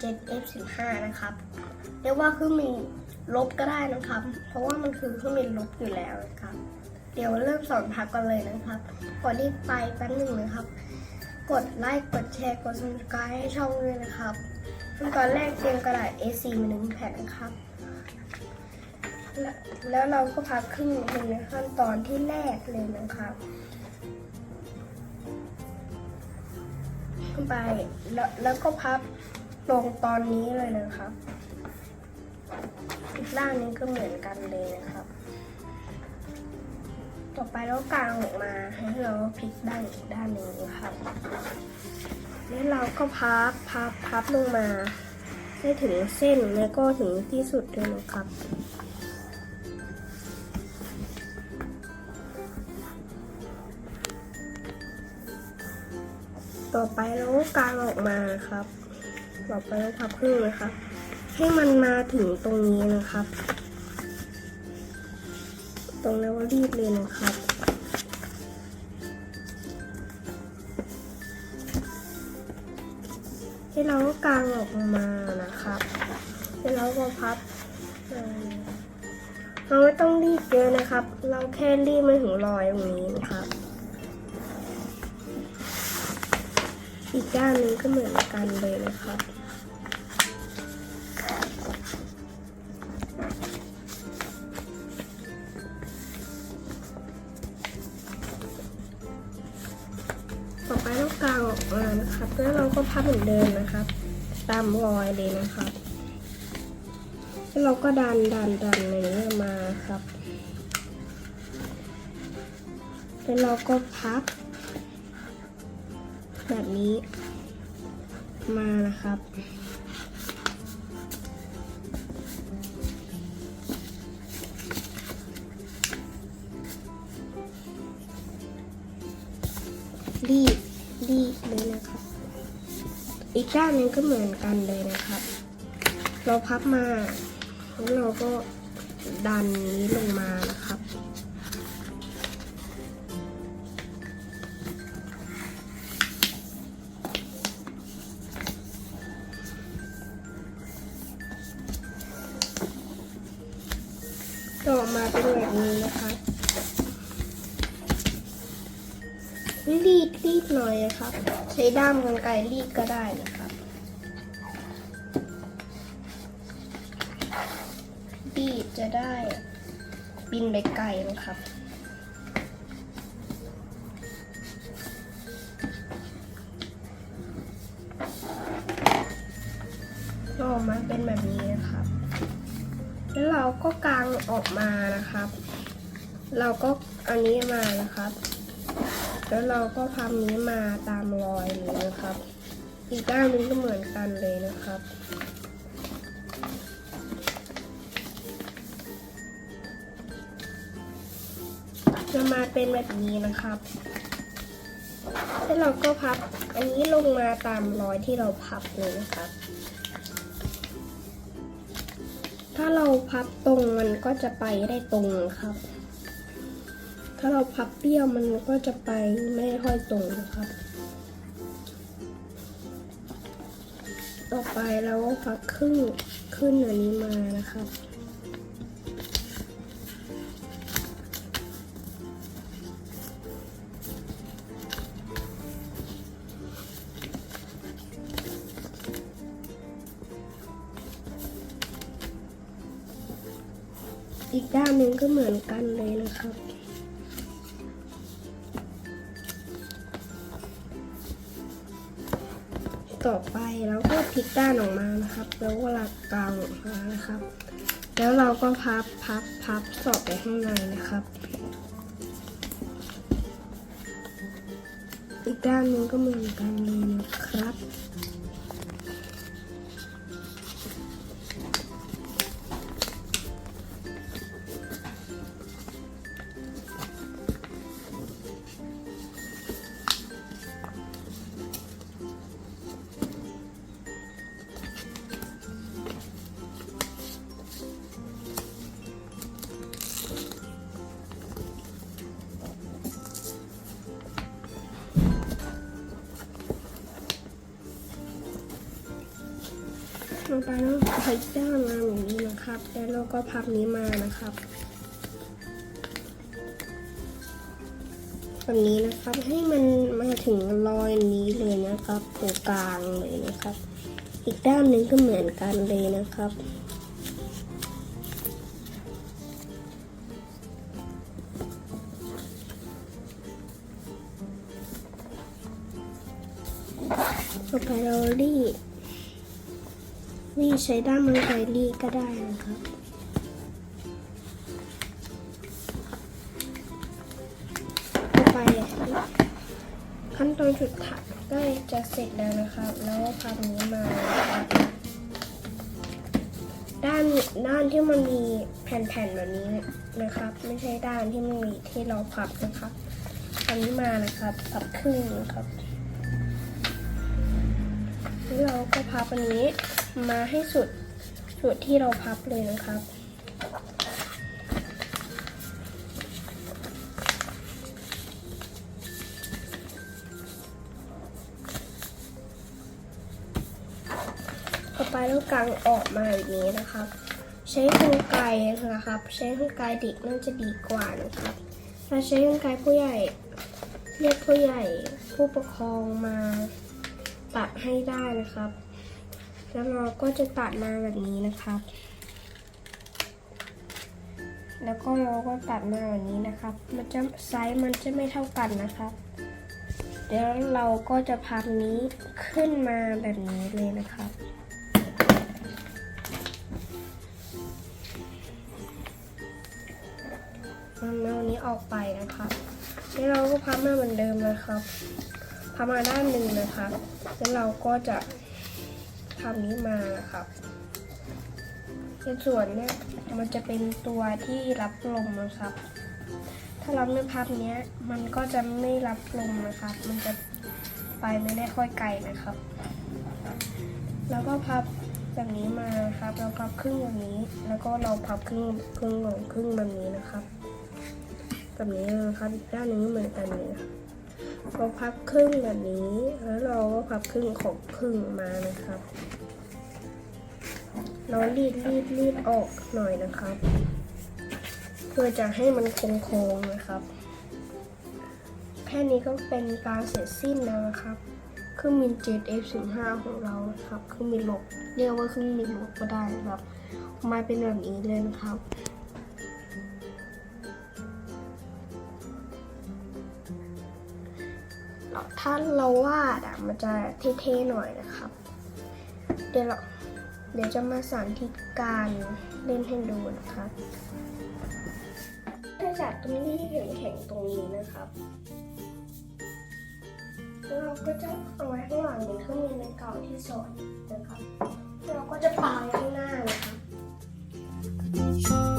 7 F 1 5นะครับเรียกว่าเครื่องบินลบก็ได้นะครับ เพราะว่ามันคือเครื่องบินลบอยู่แล้วนะครับ เดี๋ยวเริ่มสอนพักกันเลยนะครับก่อนที่ไปแป๊บหนึ่งนะครับ กดไลค์กดแชร์กดซับสไครต์ให้ช่องด้วยนะครับขั้นตอนแรกเตรียมกระดาษ A4 มาหนึ่งแผ่นนะครับ แล้วเราก็พักครึ่งหนึ่งในขั้นตอนที่แรกเลยนะครับขึ้นไปแล้วแล้วก็พับ ลงตอนนี้เลยนะครับ อีกด้านนึงก็เหมือนกันเลยนะครับ ต่อไปเรากางออกมาให้เราพลิกด้านอีกด้านหนึ่งนะครับแล้วเราก็พับพับพับลงมาให้ถึงเส้นแล้วก็ถึงที่สุดด้วยนะครับต่อไปเราก็กางออกมาครับ ต่อไปเราพับครึ่งนะครับ ให้มันมาถึงตรงนี้นะครับ ตรงแล้วรีบเลยนะครับให้เราก็กางออกมานะครับแล้เราก็พับเราไม่ต้องรีบเยอะนะครับ เราแค่รีบม่ถึงรอยตรงนี้นะครับ อีกด้านหนึงก็เหมือนกันเลยนะครับ แล้วเราก็พับเหมือนเดิมนะครับ ตามรอยเลยนะครับ แล้วเราก็ดันดันดันในนี้มาครับ แล้วเราก็พับ แบบนี้มานะครับรีบ อีกด้านหนึงก็เหมือนกันเลยนะครับ เราพับมาแล้วเราก็ดันนี้ลงมานะครับ ต่อมาเป็นแบบนี้นะคะ รีดรีดหน่อยนะครับ ใช้ด้ามกรรไกรรีดก็ได้นะครับรีดจะได้บินไปไกลนะครับก็ออกมาเป็นแบบนี้นะครับ แล้วเราก็กางออกมานะครับ เราก็อันนี้มานะครับ แล้วเราก็พับนี้มาตามรอยนี้นะครับ อีกด้านนึงก็เหมือนกันเลยนะครับจะมาเป็นแบบนี้นะครับ แล้วเราก็พับอันนี้ลงมาตามรอยที่เราพับเลยนะครับ ถ้าเราพับตรงมันก็จะไปได้ตรงครับ ถ้าเราพับเปรี้ยวมันก็จะไปไม่ค่อยตรงนะครับ ต่อไปเราก็พับครึ่งขึ้นอันนี้มานะครับอีกด้านหนึ่งก็เหมือนกันเลยนะครับ ต่อไปเราก็พลิกด้านออกมานะครับ แล้วก็ลักกาวออกมานะครับ แล้วเราก็พับพับพับสอบไปข้างในนะครับอีกด้านนึงก็เหมือนกันเลยนะครับ ไปแล้วพลิกด้านมาแบบนี้นะครับ แล้วเราก็พับนี้มานะครับแบบนี้นะครับให้มันมาถึงรอยนี้เลยนะครับตรงกลางเลยนะครับ อีกด้านหนึ่งก็เหมือนกันเลยนะครับต่อไปเรารีด รีดใช้ด้ามมันไกรีก็ได้นะครับต่อไปขั้นตอนสุดท้ายใกล้จะเสร็จแล้วนะครับ แล้วพับนี้มาครับด้านด้านที่มันมีแผ่นๆแบบนี้นะครับ ไม่ใช่ด้านที่มันมีที่เราพับนะครับอันนี้มานะครับพับครึ่งนะครับแล้วเราก็พับอันนี้ มาให้สุดสุดที่เราพับเลยนะครับ ต่อไปเรากางออกมาแบบนี้นะครับ ใช้กรรไกรนะครับ ใช้กรรไกรเด็กน่าจะดีกว่านะครับถ้าใช้กรรไกรผู้ใหญ่เรียกผู้ใหญ่ผู้ปกครองมาตัดให้ได้นะครับ แล้วเราก็จะตัดมาแบบนี้นะครับ แล้วก็เราก็ตัดมาแบบนี้นะครับ มันจะไซส์มันจะไม่เท่ากันนะครับ เดี๋ยวเราก็จะพับนี้ขึ้นมาแบบนี้เลยนะครับมันเอานี้ออกไปนะครับแล้วเราก็พับมาเหมือนเดิมนะครับ พับมาด้านหนึ่งนะครับ แล้วเราก็จะ ทำนี้มาครับในส่วนเนี้ยมันจะเป็นตัวที่รับลมนะครับ ถ้าเราไม่พับเนี้ย มันก็จะไม่รับลมนะครับ มันจะไปไม่ได้ค่อยไกลนะครับ แล้วก็พับแบบนี้มาครับเราพับครึ่งแบบนี้ แล้วก็เราพับครึ่งครึ่งลงครึ่งแบบนี้นะครับ แบบนี้นะครับด้านนึงก็เหมือนกันเลย เราพับครึ่งแบบนี้ แล้วเราก็พับครึ่งของครึ่งมานะครับ เรารีดรีดรีดออกหน่อยนะครับ เพื่อจะให้มันโค้งๆนะครับ แค่นี้ก็เป็นการเสร็จสิ้นแล้วนะครับเครื่องบิน Jet F15 ของเราครับเครื่องบินลบเรียกว่าเครื่องบินลบก็ได้นะครับ มาเป็นแบบนี้เลยนะครับ ถ้าเราวาดอะมันจะเท่ๆหน่อยนะครับ เดี๋ยวเราเดี๋ยวจะมาสอนทิศการเล่นให้ดูนะครับาจากตรงนี้แข็งๆตรงนี้นะครับ เราก็จะเอาไว้ข้างหลังนี้ก็มีเป็นเก่าที่สอนนะครับ เราก็จะปาไว้ข้างหน้านะครับ